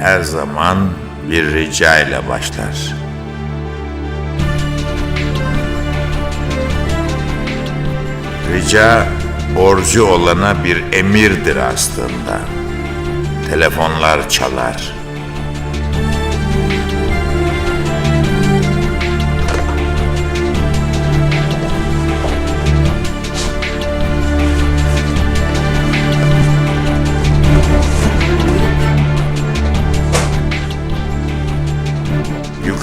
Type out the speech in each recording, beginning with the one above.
her zaman bir rica ile başlar. Rica borcu olana bir emirdir aslında. Telefonlar çalar.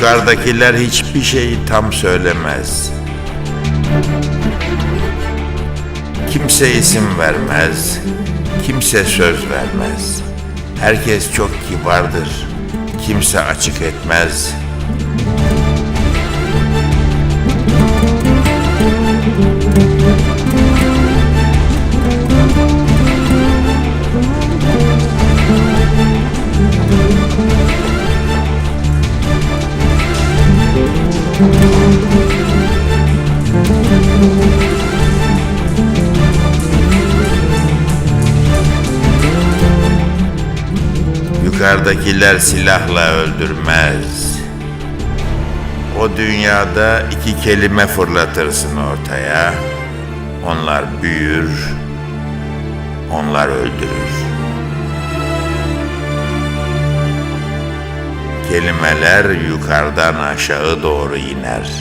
Yukarıdakiler hiçbir şeyi tam söylemez. Kimse isim vermez, kimse söz vermez. Herkes çok kibardır, kimse açık etmez. Yukarıdakiler silahla öldürmez. O dünyada iki kelime fırlatırsın ortaya. Onlar büyür, onlar öldürür. Kelimeler yukarıdan aşağı doğru iner.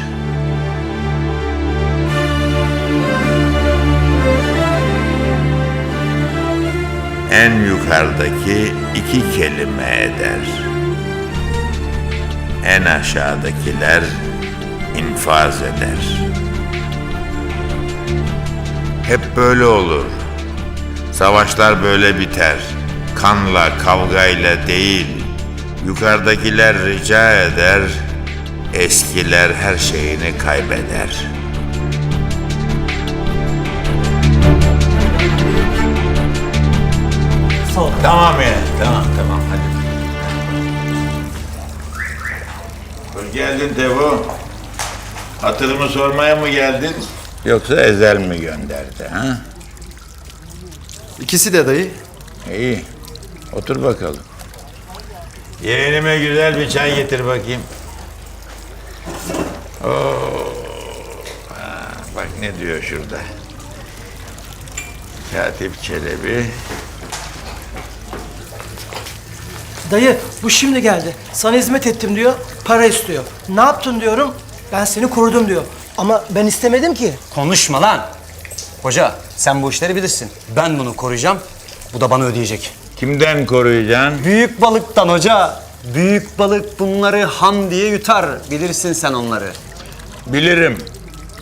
En yukarıdaki iki kelime eder. En aşağıdakiler infaz eder. Hep böyle olur. Savaşlar böyle biter. Kanla, kavgayla değil. Yukarıdakiler rica eder, eskiler her şeyini kaybeder. Tamam ya, tamam tamam hadi. Hoş geldin Tevo. Hatırımı sormaya mı geldin? Yoksa Ezel mi gönderdi ha? İkisi de dayı. İyi. Otur bakalım. Yeğenime güzel bir çay getir bakayım. Oo. Ha, bak ne diyor şurada. Katip Çelebi. Dayı bu şimdi geldi. Sana hizmet ettim diyor, para istiyor. Ne yaptın diyorum, ben seni korudum diyor. Ama ben istemedim ki. Konuşma lan. Hoca sen bu işleri bilirsin. Ben bunu koruyacağım. Bu da bana ödeyecek. Kimden koruyacaksın? Büyük balıktan hoca. Büyük balık bunları ham diye yutar. Bilirsin sen onları. Bilirim.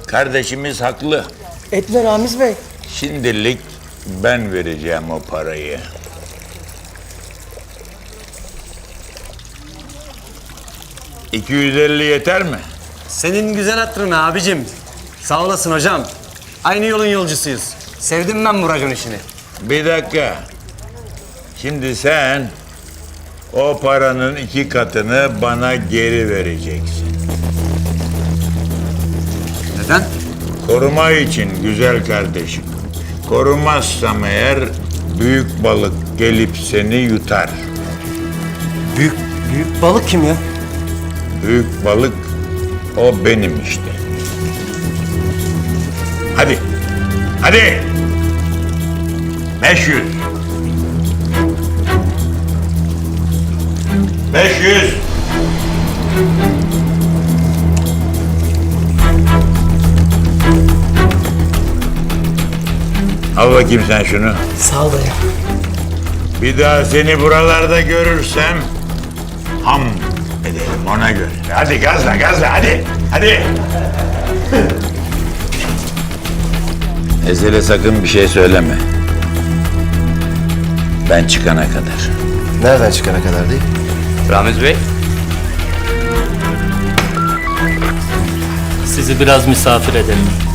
Kardeşimiz haklı. Etme Ramiz Bey. Şimdilik ben vereceğim o parayı. ...250 yeter mi? Senin güzel hatırına abicim. Sağ olasın hocam. Aynı yolun yolcusuyuz. Sevdim ben bu racon işini. Bir dakika. Şimdi sen... ...o paranın iki katını bana geri vereceksin. Neden? Koruma için güzel kardeşim. Korumazsam eğer... ...büyük balık gelip seni yutar. Büyük, büyük balık kim ya? Büyük balık o benim işte. Hadi. Hadi. 500. 500. Al bakayım sen şunu. Sağ ol dayı. Bir daha seni buralarda görürsem ham edelim ona göre. Hadi gazla gazla hadi. Hadi. Ezel'e sakın bir şey söyleme. Ben çıkana kadar. Nereden çıkana kadar değil? Ramiz Bey. Sizi biraz misafir edelim.